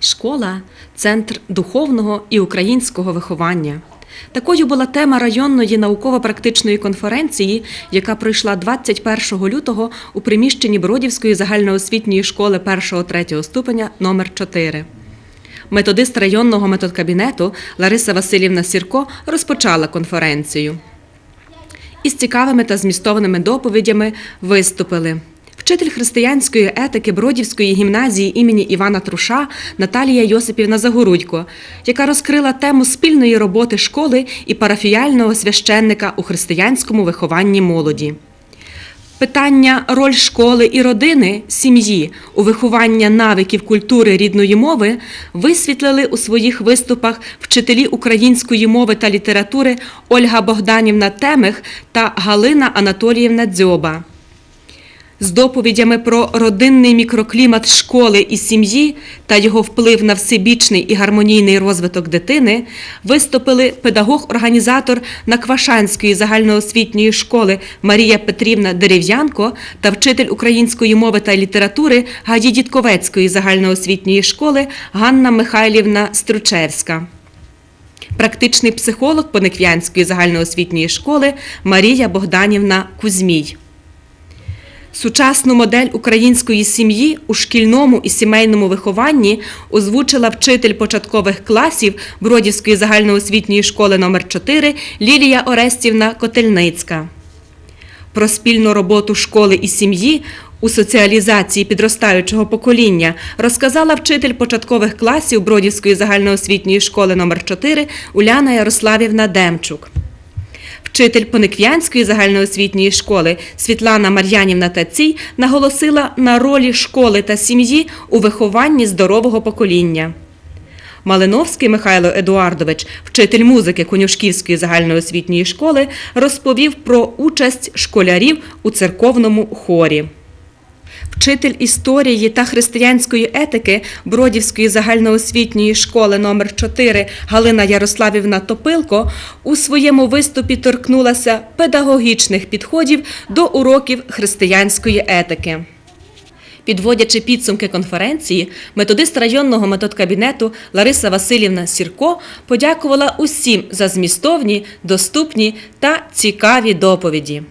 Школа центр духовного і українського виховання. Такою була тема районної науково-практичної конференції, яка пройшла 21 лютого у приміщенні Бродівської загальноосвітньої школи 1-3 ступеня номер 4 Методист районного методкабінету Лариса Васильівна Сірко розпочала конференцію. Із цікавими та змістовними доповідями виступили вчитель християнської етики Бродівської гімназії імені Івана Труша Наталія Йосипівна Загорудько, яка розкрила тему спільної роботи школи і парафіяльного священника у християнському вихованні молоді. Питання роль школи і родини, сім'ї у вихованні навиків культури рідної мови висвітлили у своїх виступах вчителі української мови та літератури Ольга Богданівна Темих та Галина Анатоліївна Дзьоба. З доповідями про родинний мікроклімат школи і сім'ї та його вплив на всебічний і гармонійний розвиток дитини виступили педагог-організатор Наквашанської загальноосвітньої школи Марія Петрівна Дерев'янко та вчитель української мови та літератури Гаді Дідковецької загальноосвітньої школи Ганна Михайлівна Стручевська. Практичний психолог Пониквянської загальноосвітньої школи Марія Богданівна Кузьмій. Сучасну модель української сім'ї у шкільному і сімейному вихованні озвучила вчитель початкових класів Бродівської загальноосвітньої школи номер 4 Лілія Орестівна Котельницька. Про спільну роботу школи і сім'ї у соціалізації підростаючого покоління розказала вчитель початкових класів Бродівської загальноосвітньої школи номер 4 Уляна Ярославівна Демчук. Вчитель Пониквянської загальноосвітньої школи Світлана Мар'янівна Тацій наголосила на ролі школи та сім'ї у вихованні здорового покоління. Малиновський Михайло Едуардович, вчитель музики Конюшківської загальноосвітньої школи, розповів про участь школярів у церковному хорі. Вчитель історії та християнської етики Бродівської загальноосвітньої школи номер 4 Галина Ярославівна Топилко у своєму виступі торкнулася педагогічних підходів до уроків християнської етики. Підводячи підсумки конференції, методист районного методкабінету Лариса Васильівна Сірко подякувала усім за змістовні, доступні та цікаві доповіді.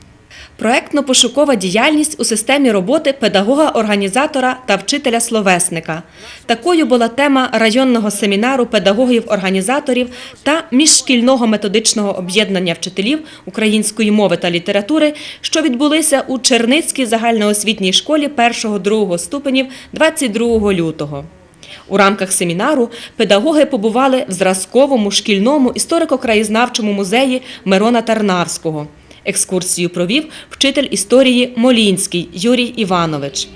Проектно-пошукова діяльність у системі роботи педагога-організатора та вчителя-словесника. Такою була тема районного семінару педагогів-організаторів та міжшкільного методичного об'єднання вчителів української мови та літератури, що відбулися у Черницькій загальноосвітній школі 1-2 ступенів 22 лютого. У рамках семінару педагоги побували в зразковому шкільному історико-краєзнавчому музеї Мирона Тарнавського. Екскурсію провів вчитель історії Молінський Юрій Іванович.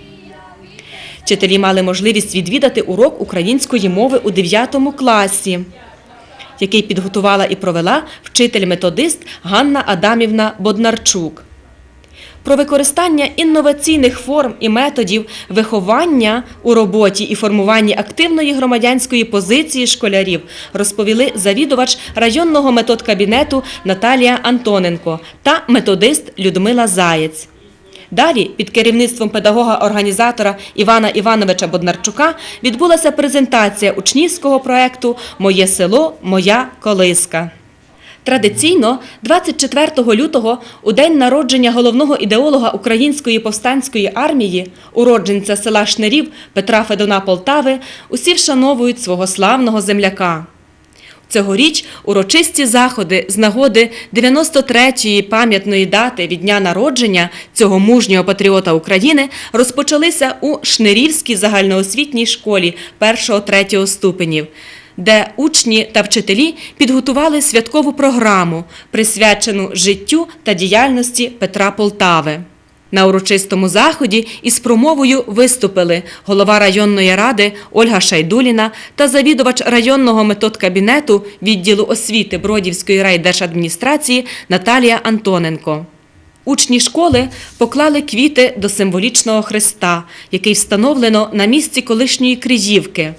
Вчителі мали можливість відвідати урок української мови у 9 класі, який підготувала і провела вчитель-методист Ганна Адамівна Боднарчук. Про використання інноваційних форм і методів виховання у роботі і формуванні активної громадянської позиції школярів розповіли завідувач районного методкабінету Наталія Антоненко та методист Людмила Заєць. Далі, під керівництвом педагога-організатора Івана Івановича Боднарчука, відбулася презентація учнівського проєкту Моє село, моя колиска. Традиційно, 24 лютого, у день народження головного ідеолога Української повстанської армії, уродженця села Шнерів Петра Федона Полтави, усі вшановують свого славного земляка. Цьогоріч урочисті заходи з нагоди 93-ї пам'ятної дати від дня народження цього мужнього патріота України розпочалися у Шнерівській загальноосвітній школі 1-3 ступенів, де учні та вчителі підготували святкову програму, присвячену життю та діяльності Петра Полтави. На урочистому заході із промовою виступили голова районної ради Ольга Шайдуліна та завідувач районного методкабінету відділу освіти Бродівської райдержадміністрації Наталія Антоненко. Учні школи поклали квіти до символічного хреста, який встановлено на місці колишньої Криївки,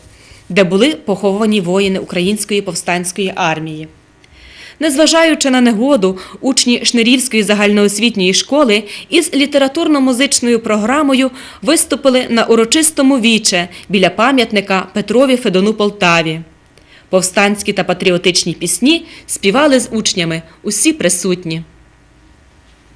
де були поховані воїни Української повстанської армії. Незважаючи на негоду, учні Шнирівської загальноосвітньої школи із літературно-музичною програмою виступили на урочистому віче біля пам'ятника Петрові Федону Полтаві. Повстанські та патріотичні пісні співали з учнями усі присутні.